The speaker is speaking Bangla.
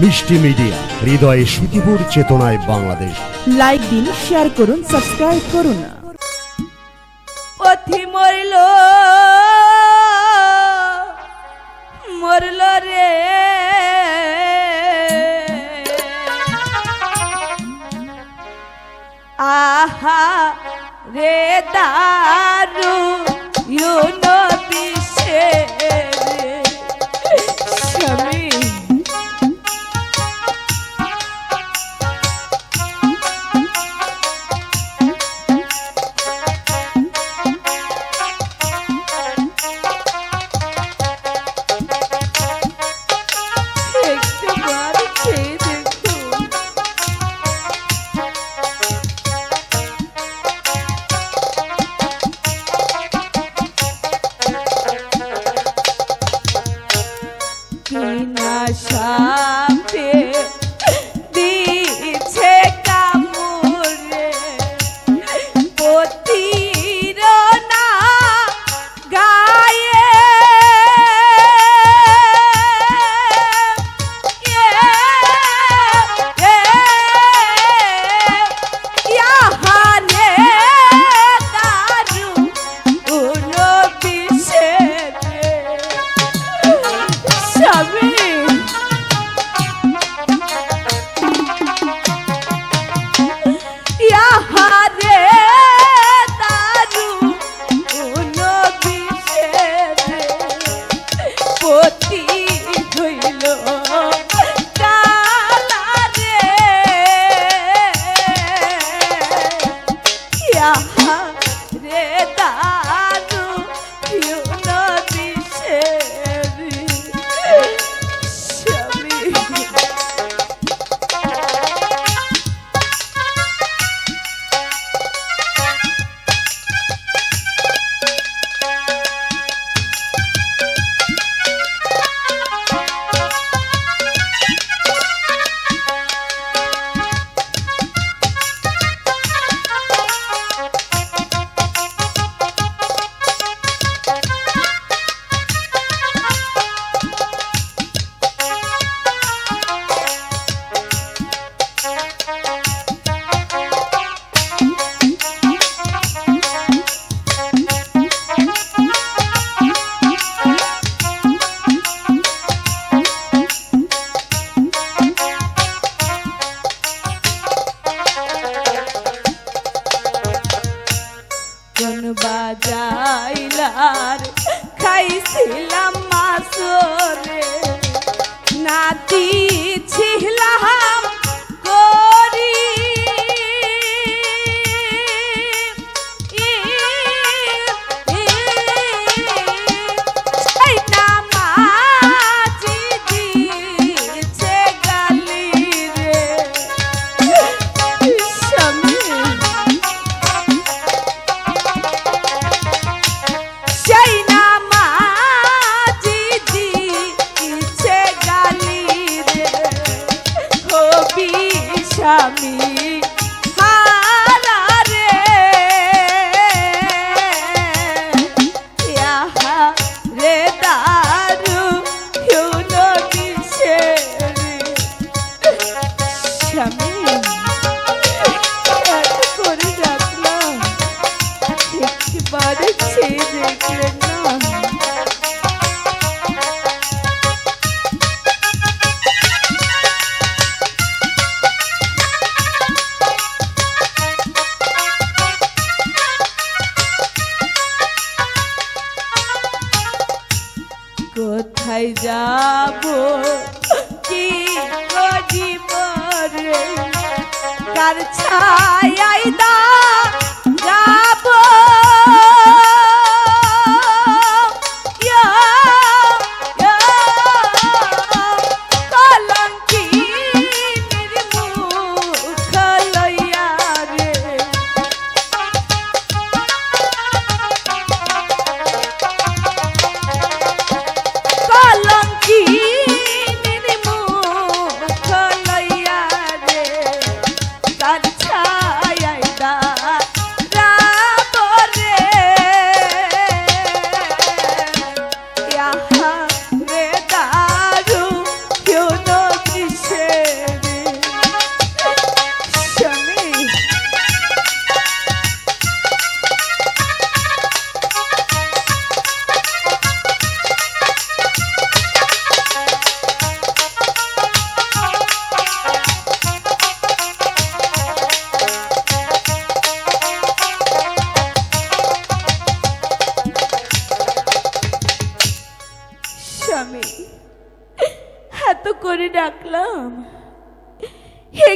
মিষ্টি মিডিয়া হৃদয়ে সুতিপুর চেতনায় বাংলাদেশ। লাইক দিন শেয়ার করুন সাবস্ক্রাইব করুন। পথি মরল মরল রে। আহা রে দারু ইউ নো বাজাইলার খাইছিলাম মাছ। স্বামী কোথায় যাব? কি করিব রে? কার ছায়াই দা করে ডাকলাম